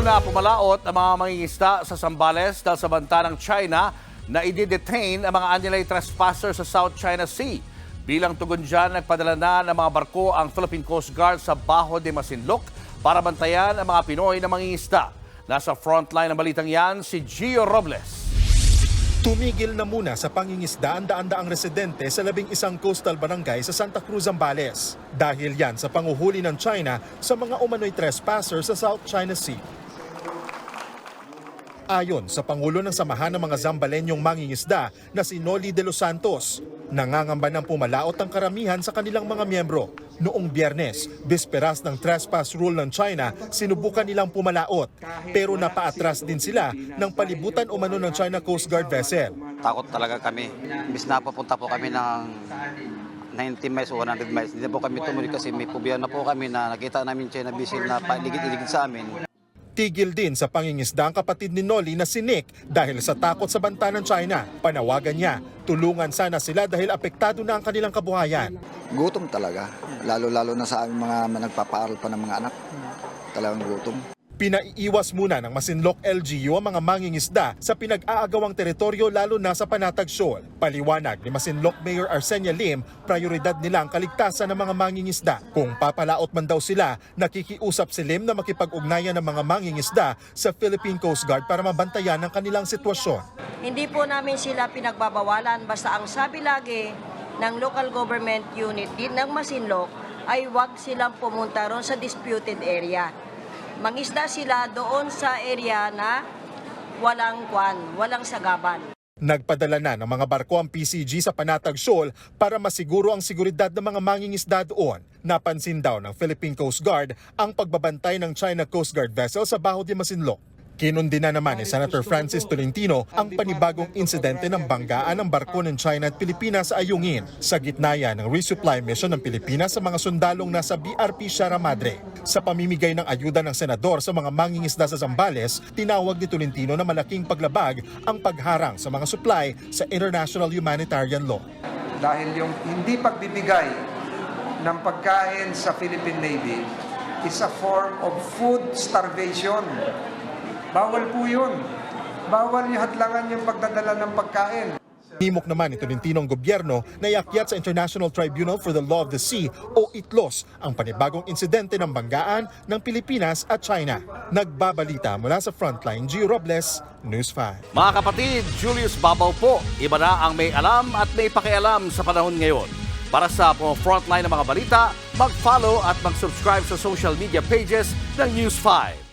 muna pumalaot ang mga mangingisda sa Zambales dahil sa banta ng China na i-detain ang mga anilay trespasser sa South China Sea. Bilang tugon dyan, nagpadala na ng mga barko ang Philippine Coast Guard sa Baho de Masinloc para bantayan ang mga Pinoy na mangingisda. Nasa frontline ng balitang yan si Gio Robles. Tumigil na muna sa pangingisda ang daan-daang residente sa labing isang coastal barangay sa Santa Cruz, Zambales. Dahil yan sa panguhuli ng China sa mga umano'y trespasser sa South China Sea. Ayon sa Pangulo ng Samahan ng mga Zambalenyong mangingisda na si Noli de los Santos, nangangamba ng pumalaot ang karamihan sa kanilang mga miyembro. Noong biyernes, bisperas ng trespass rule ng China, sinubukan nilang pumalaot. Pero napaatras din sila ng palibutan umano ng China Coast Guard vessel. Takot talaga kami. Imbis na papunta po kami ng 90 miles o 100 miles. Hindi po kami tumuloy kasi may pubiya na po kami na nakita namin China vessel na paligid-iligid sa amin. Tigil din sa pangingisda ang kapatid ni Noli na si Nick dahil sa takot sa banta ng China. Panawagan niya, tulungan sana sila dahil apektado na ang kanilang kabuhayan. Gutom talaga. Lalo-lalo na sa aming mga nagpapaaral pa ng mga anak. Talagang gutom. Pinaiiwas muna ng Masinloc LGU ang mga mangingisda sa pinag-aagawang teritoryo lalo na sa Panatag Shoal. Paliwanag ni Masinloc Mayor Arsenia Lim, prioridad nila ang kaligtasan ng mga mangingisda. Kung papalaot man daw sila, nakikiusap si Lim na makipag-ugnayan ng mga mangingisda sa Philippine Coast Guard para mabantayan ang kanilang sitwasyon. Hindi po namin sila pinagbabawalan basta ang sabi lagi ng local government unit ng Masinloc ay wag silang pumunta ron sa disputed area. Mangisda sila doon sa area na walang kwan, walang sagaban. Nagpadala na ng mga barko ang PCG sa Panatag Shoal para masiguro ang seguridad ng mga mangingisda doon. Napansin daw ng Philippine Coast Guard ang pagbabantay ng China Coast Guard vessel sa Baho de Masinloc. Kinundi na naman ni Senator Francis Tolentino ang panibagong insidente ng banggaan ng barko ng China at Pilipinas sa Ayungin sa gitna yan ng resupply mission ng Pilipinas sa mga sundalong nasa BRP Sierra Madre. Sa pamimigay ng ayuda ng senador sa mga mangingisda sa Zambales, tinawag ni Tolentino na malaking paglabag ang pagharang sa mga supply sa international humanitarian law. dahil yung hindi pagbibigay ng pagkain sa Philippine Navy is a form of food starvation. Bawal po yun. Bawal yung hadlangan yung pagdadala ng pagkain. Nimok naman ni Tolentino ang gobyerno na iakyat sa International Tribunal for the Law of the Sea o ITLOS ang panibagong insidente ng banggaan ng Pilipinas at China. Nagbabalita mula sa Frontline, Gio Robles, News 5. Mga kapatid, Julius Babaw po. Iba na ang may alam at may pakialam sa panahon ngayon. Para sa mga frontline ng mga balita, mag-follow at mag-subscribe sa social media pages ng News 5.